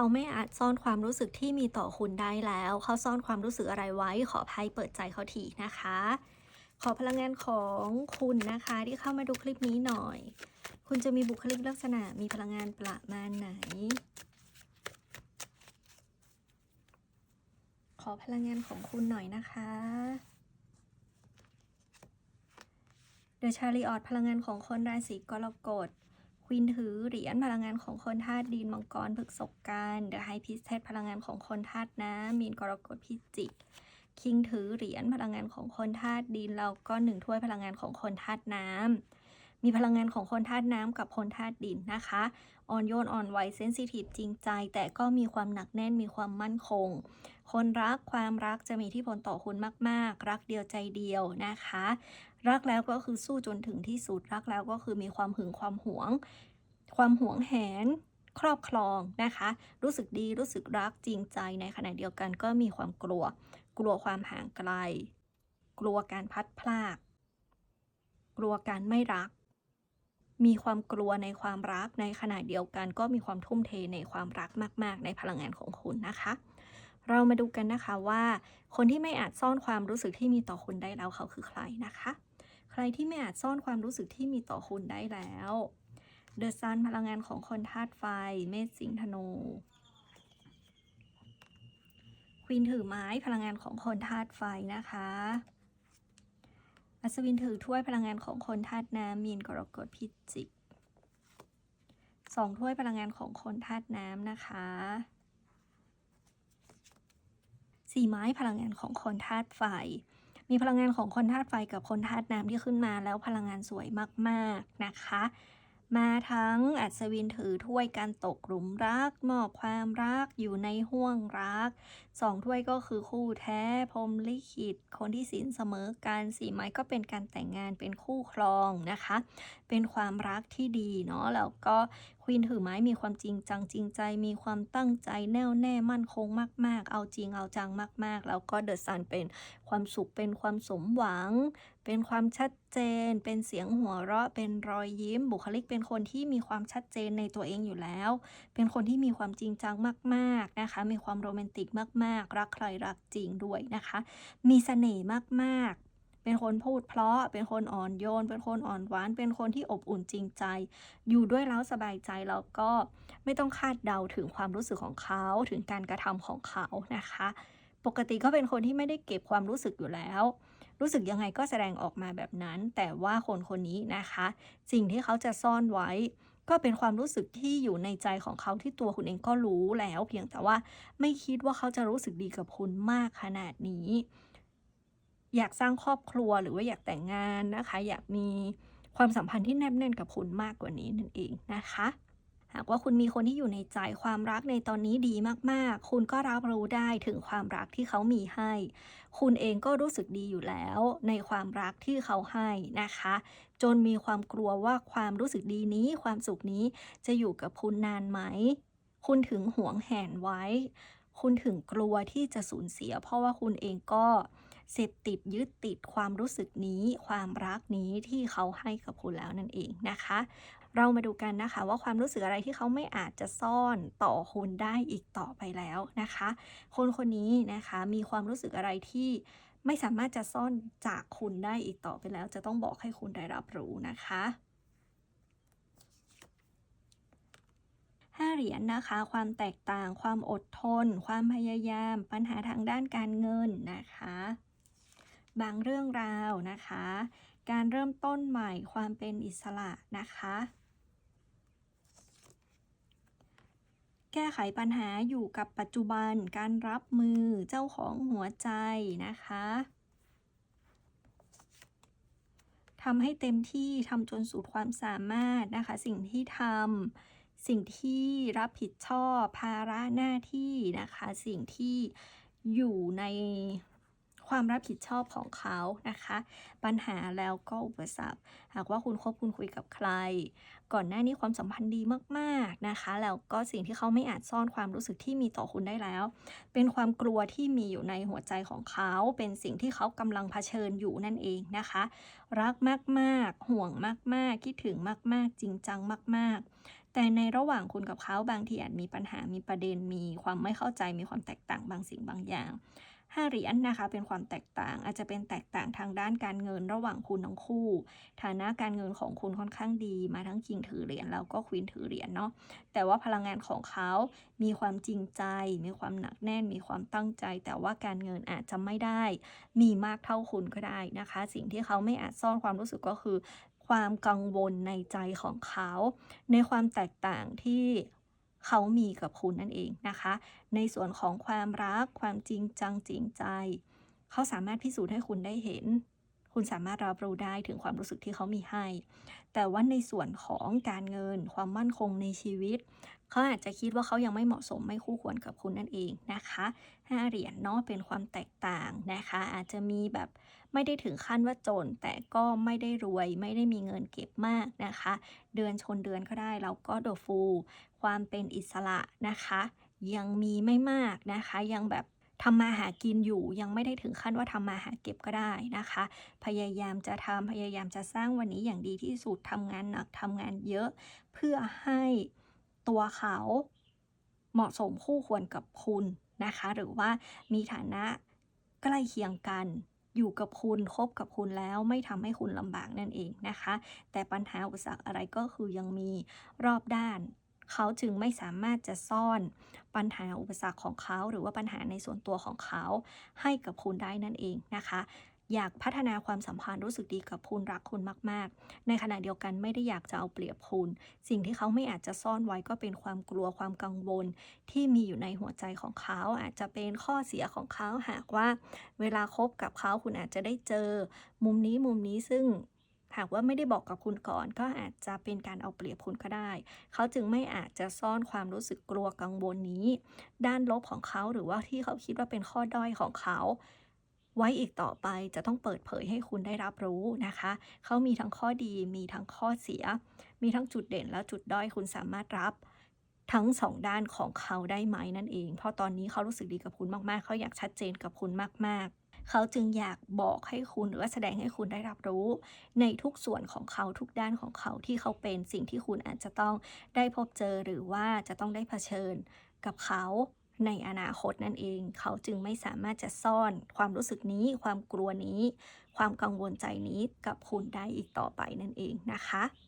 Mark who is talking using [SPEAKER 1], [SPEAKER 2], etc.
[SPEAKER 1] เขาไม่อาจซ่อนความรู้สึกที่มีต่อคุณได้แล้ว เขาซ่อนความรู้สึกอะไรไว้ ขอไพ่เปิดใจเขาทีนะคะ ขอพลังงานของคุณนะคะที่เข้ามาดูคลิปนี้หน่อย คุณจะมีบุคลิกลักษณะมีพลังงานประมาณไหน ขอพลังงานของคุณหน่อยนะคะ เดอะชาริออตพลังงานของคนราศีกรกฎ ควีนถือเหรียญพลังงานของคนธาตุดินมังกรพฤกษกกันเดอะไฮพิสเทสพลังงานของคนธาตุน้ำมีนกรกฎพิจิกคิงถือเหรียญพลังงานของคนธาตุดินแล้วก็หนึ่งถ้วยพลังงานของคนธาตุน้ำมีพลังงานของคนธาตุน้ำกับคนธาตุดินนะคะอ่อนโยนอ่อนไหวเซนซิทีฟจริงใจ แต่ก็มีความหนักแน่นมีความมั่นคง คนรักความรักจะมีที่ผลต่อคุณมาก ๆ รักเดียวใจเดียวนะคะ รักแล้วก็คือสู้จนถึงที่สุด รักแล้วก็คือมีความหึงความหวง ความหวงแหน ครอบครองนะคะ รู้สึกดีรู้สึกรักจริงใจในขณะเดียวกันก็มีความกลัว กลัวความห่างไกล กลัวการพัดพลาก กลัวการไม่รัก มีความกลัวในความรักในขณะเดียวกัน ก็มีความทุ่มเทในความรักมาก ๆ ในพลังงานของคุณนะคะเรามาดูกันนะคะว่า คนที่ไม่อาจซ่อนความรู้สึกที่มีต่อคุณได้แล้วเขาคือใครนะคะ รที่ไม่อาจซ่อนความรู้สึกที่มีต่อคุณได้แล้วเดอะซันพลังงานของคนธาตุไฟ เมษสิงธนู ควีนถือไม้พลังงานของคนธาตุไฟนะคะ อัศวินถือถ้วยพลังงานของคนธาตุน้ำมีนกรกฎพิจิกสองถ้วยพลังงานของคนธาตุน้ำนะคะสี่ไม้พลังงานของคนธาตุไฟ มีพลังงานของคนธาตุไฟกับคนธาตุน้ำที่ขึ้นมาแล้วพลังงานสวยมากๆนะคะ มาทั้งอัศวินถือถ้วยการตกหลุมรักมอบความรักอยู่ในห่วงรักสองถ้วยก็คือคู่แท้พรหมลิขิตคนที่สินเสมอกันสี่ไม้ก็เป็นการแต่งงานเป็นคู่ครองนะคะ เป็นความรักที่ดีเนาะแล้วก็ วีนถือไม้มีความจริงจังจริงใจ มีความตั้งใจแน่วแน่มั่นคงมาก ๆ เอาจริงเอาจังมาก ๆ แล้วก็เดอะซันเป็นความสุขเป็นความสมหวัง เป็นความชัดเจน เป็นเสียงหัวเราะ เป็นรอยยิ้ม บุคลิกเป็นคนที่มีความชัดเจนในตัวเองอยู่แล้ว เป็นคนที่มีความจริงจังมากๆนะคะ มีความโรแมนติกมาก ๆ รักใครรักจริงด้วยนะคะ มีเสน่ห์มาก ๆ เป็นคนพูดเพราะ เป็นคนอ่อนโยน เป็นคนอ่อนหวาน เป็นคนที่อบอุ่นจริงใจ อยู่ด้วยแล้วสบายใจแล้วก็ไม่ต้องคาดเดาถึงความรู้สึกของเขา ถึงการกระทำของเขานะคะ ปกติก็เป็นคนที่ไม่ได้เก็บความรู้สึกอยู่แล้ว รู้สึกยังไงก็แสดงออกมาแบบนั้น แต่ว่าคนคนนี้นะคะ สิ่งที่เขาจะซ่อนไว้ ก็เป็นความรู้สึกที่อยู่ในใจของเขาที่ตัวคุณเองก็รู้แล้ว เพียงแต่ว่าไม่คิดว่าเขาจะรู้สึกดีกับคุณมากขนาดนี้ อยากสร้างครอบครัวหรือว่าอยากแต่งงานนะคะ อยากมีความสัมพันธ์ที่แนบแน่นกับคุณมากกว่านี้นั่นเองนะคะ หากว่าคุณมีคนที่อยู่ในใจความรักในตอนนี้ดีมากๆ คุณก็รับรู้ได้ถึงความรักที่เขามีให้ คุณเองก็รู้สึกดีอยู่แล้วในความรักที่เขาให้นะคะ จนมีความกลัวว่าความรู้สึกดีนี้ ความสุขนี้จะอยู่กับคุณนานไหม คุณถึงหวงแหนไว้ คุณถึงกลัวที่จะสูญเสีย เพราะว่าคุณเองก็ เสพติดยึดติดความรู้สึกนี้ ความรักนี้ที่เขาให้กับคุณแล้วนั่นเองนะคะ เรามาดูกันนะคะว่าความรู้สึกอะไรที่เขาไม่อาจจะซ่อนต่อคุณได้อีกต่อไปแล้วนะคะ คนคนนี้นะคะมีความรู้สึกอะไรที่ไม่สามารถจะซ่อนจากคุณได้อีกต่อไปแล้ว จะต้องบอกให้คุณได้รับรู้นะคะห้าเหรียญนะคะ ความแตกต่าง ความอดทน ความพยายาม ปัญหาทางด้านการเงินนะคะ บางเรื่องราวนะคะ การเริ่มต้นใหม่ความเป็นอิสระนะคะ แก้ไขปัญหาอยู่กับปัจจุบันการรับมือเจ้าของหัวใจนะคะทำให้เต็มที่ทำจนสุดความสามารถนะคะ สิ่งที่ทำสิ่งที่รับผิดชอบภาระหน้าที่นะคะ สิ่งที่อยู่ใน ความรับผิดชอบของเขานะคะ ปัญหาแล้วก็อุปสรรคหากว่าคุณคบคุณคุยกับใคร ก่อนหน้านี้ความสัมพันธ์ดีมากๆนะคะ แล้วก็สิ่งที่เขาไม่อาจซ่อนความรู้สึกที่มีต่อคุณได้แล้ว เป็นความกลัวที่มีอยู่ในหัวใจของเขา เป็นสิ่งที่เขากำลังเผชิญอยู่นั่นเองนะคะ รักมากๆ ห่วงมากๆ คิดถึงมากๆ จริงจังมาก ๆ แต่ในระหว่างคุณกับเขาบางทีอาจมีปัญหามีประเด็นมีความไม่เข้าใจมีความแตกต่างบางสิ่งบางอย่างห้าเหรียญนะคะเป็นความแตกต่างอาจจะเป็นแตกต่างทางด้านการเงินระหว่างคุณทั้งคู่ ฐานะการเงินของคุณค่อนข้างดี มาทั้งคิงถือเหรียญแล้วก็ควีนถือเหรียญเนาะแต่ว่าพลังงานของเขามีความจริงใจ มีความหนักแน่น มีความตั้งใจ แต่ว่าการเงินอาจจะไม่ได้ มีมากเท่าคุณก็ได้นะคะ สิ่งที่เขาไม่อาจซ่อนความรู้สึกก็คือ ความกังวลในใจของเขา ในความแตกต่างที่เขามีกับคุณนั่นเองนะคะ ในส่วนของความรักความจริงจังจริงใจ เขาสามารถพิสูจน์ให้คุณได้เห็น คุณสามารถรับรู้ได้ถึงความรู้สึกที่เขามีให้ แต่ว่าในส่วนของการเงินความมั่นคงในชีวิต เขาอาจจะคิดว่าเขายังไม่เหมาะสมไม่คู่ควรกับคุณนั่นเองนะคะห้าเหรียญเนาะเป็นความแตกต่างนะคะ อาจจะมีแบบไม่ได้ถึงขั้นว่าจน แต่ก็ไม่ได้รวย ไม่ได้มีเงินเก็บมากนะคะ เดือนชนเดือนก็ได้แล้วก็ The Fool ความเป็นอิสระนะคะ ยังมีไม่มากนะคะยังแบบ ทำมาหากินอยู่ยังไม่ได้ถึงขั้นว่าทำมาหาเก็บก็ได้นะคะ พยายามจะทำพยายามจะสร้างวันนี้อย่างดีที่สุดทำงานหนักทำงานเยอะ เพื่อให้ตัวเขาเหมาะสมคู่ควรกับคุณนะคะ หรือว่ามีฐานะใกล้เคียงกันอยู่กับคุณคบกับคุณแล้วไม่ทำให้คุณลำบากนั่นเองนะคะ แต่ปัญหาอุปสรรคอะไรก็คือยังมีรอบด้าน เขาจึงไม่สามารถจะซ่อนปัญหาอุปสรรคของเขา หรือว่าปัญหาในส่วนตัวของเขา ให้กับคุณได้นั่นเองนะคะ อยากพัฒนาความสัมพันธ์รู้สึกดีกับคุณรักคุณมาก ๆ ในขณะเดียวกันไม่ได้อยากจะเอาเปรียบคุณ สิ่งที่เขาไม่อาจจะซ่อนไว้ก็เป็นความกลัวความกังวล ที่มีอยู่ในหัวใจของเขา อาจจะเป็นข้อเสียของเขาหากว่า เวลาคบกับเขาคุณอาจจะได้เจอ มุมนี้มุมนี้ซึ่ง หากว่าไม่ได้บอกกับคุณก่อน ก็อาจจะเป็นการเอาเปรียบคุณก็ได้ เขาจึงไม่อาจจะซ่อนความรู้สึกกลัวกังวลนี้ ด้านลบของเขาหรือว่าที่เขาคิดว่าเป็นข้อด้อยของเขา ไว้อีกต่อไปจะต้องเปิดเผยให้คุณได้รับรู้นะคะ เขามีทั้งข้อดีมีทั้งข้อเสีย มีทั้งจุดเด่นและจุดด้อยคุณสามารถรับทั้ง2ด้านของเขาได้ไหมนั่นเอง เพราะตอนนี้เขารู้สึกดีกับคุณมากๆ เขาอยากชัดเจนกับคุณมากๆ เขาจึงอยากบอกให้คุณหรือว่าแสดงให้คุณได้รับรู้ ในทุกส่วนของเขาทุกด้านของเขาที่เขาเป็นสิ่งที่คุณอาจจะต้องได้พบเจอหรือว่าจะต้องได้เผชิญกับเขาในอนาคตนั่นเอง เขาจึงไม่สามารถจะซ่อนความรู้สึกนี้ ความกลัวนี้ ความกังวลใจนี้กับคุณได้อีกต่อไปนั่นเองนะคะ